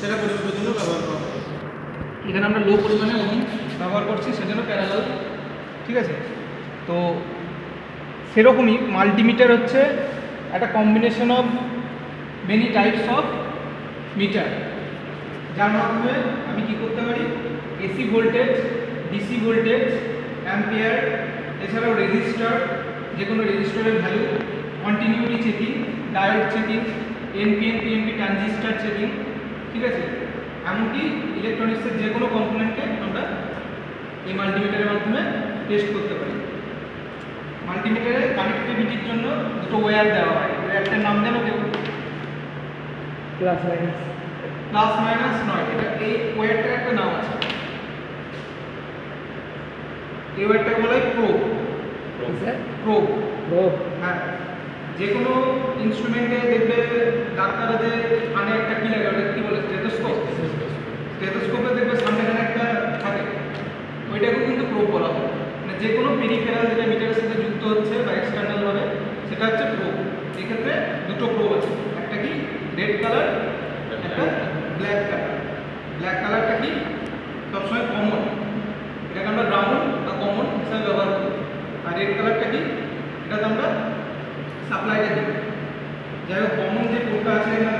দ্রব্যের জন্য ব্যবহার করা হয়। এখানে আমরা লো পরিমাণে ওহম ব্যবহার করছি, সেজন্য প্যারালাল ঠিক আছে? তো সেরকমই মাল্টিমিটার হচ্ছে একটা combination of many types of meter যার মাধ্যমে আমি কি করতে পারি? AC voltage DC voltage ampere এছাড়াও রেজিস্টার যে কোনো রেজিস্টারের value continuity checking diode checking NPN PNP transistor checking ঠিক আছে? এমনকি ইলেকট্রনিক্সের যে কোনো কম্পোনেন্টকে আমরা এই মাল্টিমিটারের মাধ্যমে টেস্ট করতে পারি। মাল্টিমিটারের কানেক্টিভিটির জন্য দুটো ওয়্যার দেওয়া হয়। ওয়্যারটার নাম জানো কেউ প্লাস মাইনাস প্লাস মাইনাস নয় এটা এই ওয়্যারটার একটা নাম আছে। এই ওয়্যারটাকে বলা হয় প্রো স্যার প্রোব হ্যাঁ। যে কোনো ইনস্ট্রুমেন্টে দেখবে ডাক্তাররা যে কানে একটা কি লাগে ওটা কি বলে স্টেথোস্কোপ স্টেথোস্কোপে দেখবে সামনে এখানে একটা থাকে। ওইটাকেও কিন্তু প্রোব বলা হয়। মানে যে কোনো পেরিফেরাল যেটা মিটারের সাথে যুক্ত হচ্ছে বা এক্সটার্নাল ভাবে সেটা হচ্ছে প্রোব এক্ষেত্রে দুটো প্রোব আছে। একটা কি? রেড কালার একটা ব্ল্যাক কালার ব্ল্যাক কালারটা কি? সবসময় কমন এটাকে আমরা ব্রাউন বা কমন হিসাবে ব্যবহার করি। আর রেড কালারটা কি? এটাতে আমরা সাপ্লাইটা দিই। যাই হোক কমন যে কোডটা আছে এখানে